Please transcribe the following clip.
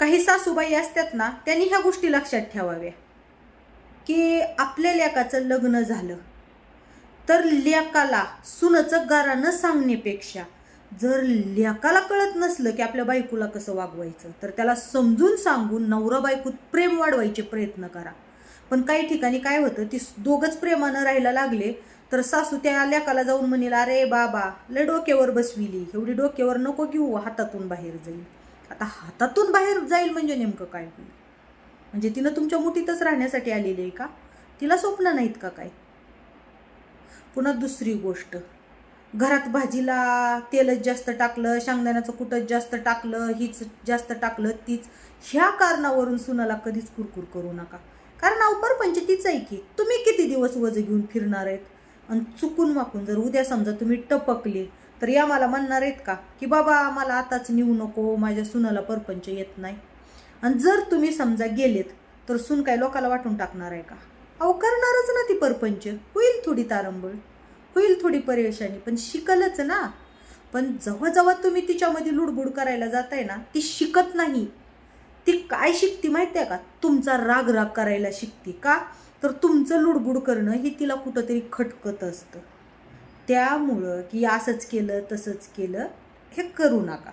काही सासूबाई असतात ना त्यांनी ह्या गोष्टी लक्षात ठेवाव्या. की आपल्या लेकाचं लग्न झालं तर लेकाला सुनचं गारानं सांगण्यापेक्षा जर लेकाला कळत नसलं की आपल्या बायकोला कसं वागवायचं तर त्याला समजून सांगून नवरा बायकोत प्रेम वाढवायचे प्रयत्न करा. पण काही ठिकाणी काय होतं ती दोघंच प्रेमानं राहायला लागले तर सासू त्या लेकाला जाऊन म्हणेल अरे बाबा लय डोक्यावर बसविली एवढी डोक्यावर नको घेऊ हातातून बाहेर जाईल. आता हातातून बाहेर जाईल म्हणजे नेमकं काय? होईल म्हणजे तिनं तुमच्या मुठीतच राहण्यासाठी आलेली आहे का? तिला स्वप्न नाहीत का काय? पुन्हा दुसरी गोष्ट. घरात भाजीला तेलच जास्त टाकलं शेंगदाण्याचं कुटच जास्त टाकलं हीच जास्त टाकलं तीच. ह्या कारणावरून सुनाला कधीच कुरकुर करू नका. कारण अवपर पंचतीच आहे की तुम्ही किती दिवस वज घेऊन फिरणार आहेत? आणि चुकून वाकून जर उद्या समजा तुम्ही टपकले तर या मला म्हणणार आहेत का? की बाबा आम्हाला आताच नेऊ नको माझ्या सुनाला परपंच येत नाही. आणि जर तुम्ही समजा गेलेत तर सून काय लोकाला वाटून टाकणार आहे का? अहो करणारच ना ती परपंच. होईल थोडी तारंबळ. होईल थोडी परेशानी पण शिकलच ना. पण जेव्हा तुम्ही तिच्यामध्ये लुडबुड करायला जाताय ना ती शिकत नाही. ती काय शिकते माहिती आहे का? तुमचा राग राग करायला शिकते का? तर तुमचं लुडबुड करणं हे तिला कुठंतरी खटकत असतं. त्यामुळं की असंच केलं तसंच केलं हे करू नका.